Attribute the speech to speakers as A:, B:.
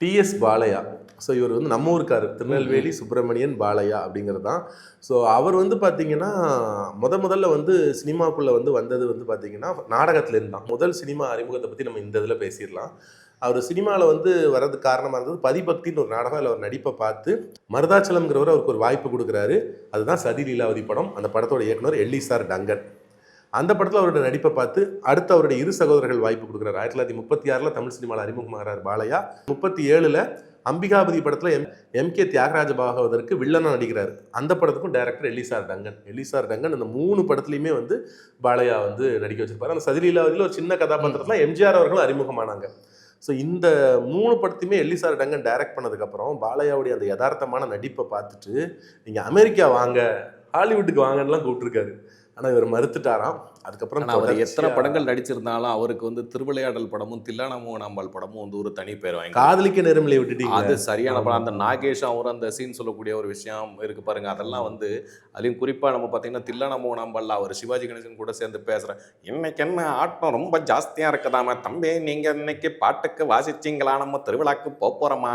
A: DS Balaiah. So இவர் வந்து நம்ம ஊருக்கார். திருநெல்வேலி சுப்பிரமணியன் பாலையா அப்படிங்கிறது தான். ஸோ அவர் வந்து பார்த்தீங்கன்னா முத முதல்ல வந்து சினிமாக்குள்ளே வந்து வந்தது வந்து பார்த்தீங்கன்னா நாடகத்துலேருந்து தான். முதல் சினிமா அறிமுகத்தை பற்றி நம்ம இந்த இதில் பேசிடலாம். அவர் சினிமாவில் வந்து வர்றதுக்கு காரணமாக இருந்தது பதிபக்தின்னு ஒரு நாடகம் அதில் அவர் நடிப்பை பார்த்து மருதாச்சலம்ங்கிறவர் அவருக்கு ஒரு வாய்ப்பு கொடுக்குறாரு. அதுதான் சதி லீலாவதி படம். அந்த படத்தோட இயக்குனர் எல்லிசார் டங்கன். அந்த படத்தில் அவருடைய நடிப்பை பார்த்து அடுத்து அவருடைய இரு சகோதரர்கள் வாய்ப்பு கொடுக்குறாரு. ஆயிரத்தி தொள்ளாயிரத்தி முப்பத்தி ஆறில் தமிழ் சினிமாவில் அறிமுகமாகிறார் பாலையா. முப்பத்தி ஏழில் அம்பிகாபதி படத்தில் எம் எம் கே தியாகராஜ பாகவதற்கு வில்லனாக நடிக்கிறார். அந்த படத்துக்கும் director Ellis R Dungan. Ellis R Dungan இந்த மூணு படத்துலையுமே வந்து பாலையா வந்து நடிக்க வச்சிருப்பாரு. அந்த சதிலீலாவதியில் ஒரு சின்ன கதாபாத்திரத்தில் எம்ஜிஆர் அவர்களும் அறிமுகமானாங்க. ஸோ இந்த மூணு படத்தையுமே எல்லிசார் டங்கன் டைரக்ட் பண்ணதுக்கப்புறம் பாலையாவுடைய அந்த யதார்த்தமான நடிப்பை பார்த்துட்டு நீங்கள் அமெரிக்கா வாங்க ஹாலிவுட்டுக்கு வாங்கன்னுலாம் கூப்பிட்டுருக்காரு. ஆனால் இவர் மறுத்துட்டாராம். அதுக்கப்புறம்
B: அவர் எத்தனை படங்கள் நடிச்சிருந்தாலும் அவருக்கு வந்து திருவிளையாடல் படமும் தில்லானமோ நாம்பால் படமும் வந்து ஒரு தனி பேர் வாங்கி
A: காதலிக்க நேரமில்லை விட்டுட்டீங்க.
B: அது சரியான படம். அந்த நாகேஷ் அவர் அந்த சீன் சொல்லக்கூடிய ஒரு விஷயம் இருக்கு பாருங்க. அதெல்லாம் வந்து அதுலயும் குறிப்பா நம்ம பார்த்தீங்கன்னா தில்லானமோ நாம்பால்ல அவர் சிவாஜி கணேசன் கூட சேர்ந்து பேசுறேன் இன்னைக்கு என்ன ஆட்டம் ரொம்ப ஜாஸ்தியா இருக்குதாம தம்பி. நீங்க இன்னைக்கு பாட்டுக்கு வாசிச்சீங்களா? நம்ம திருவிழாக்கு போப் போறோமா?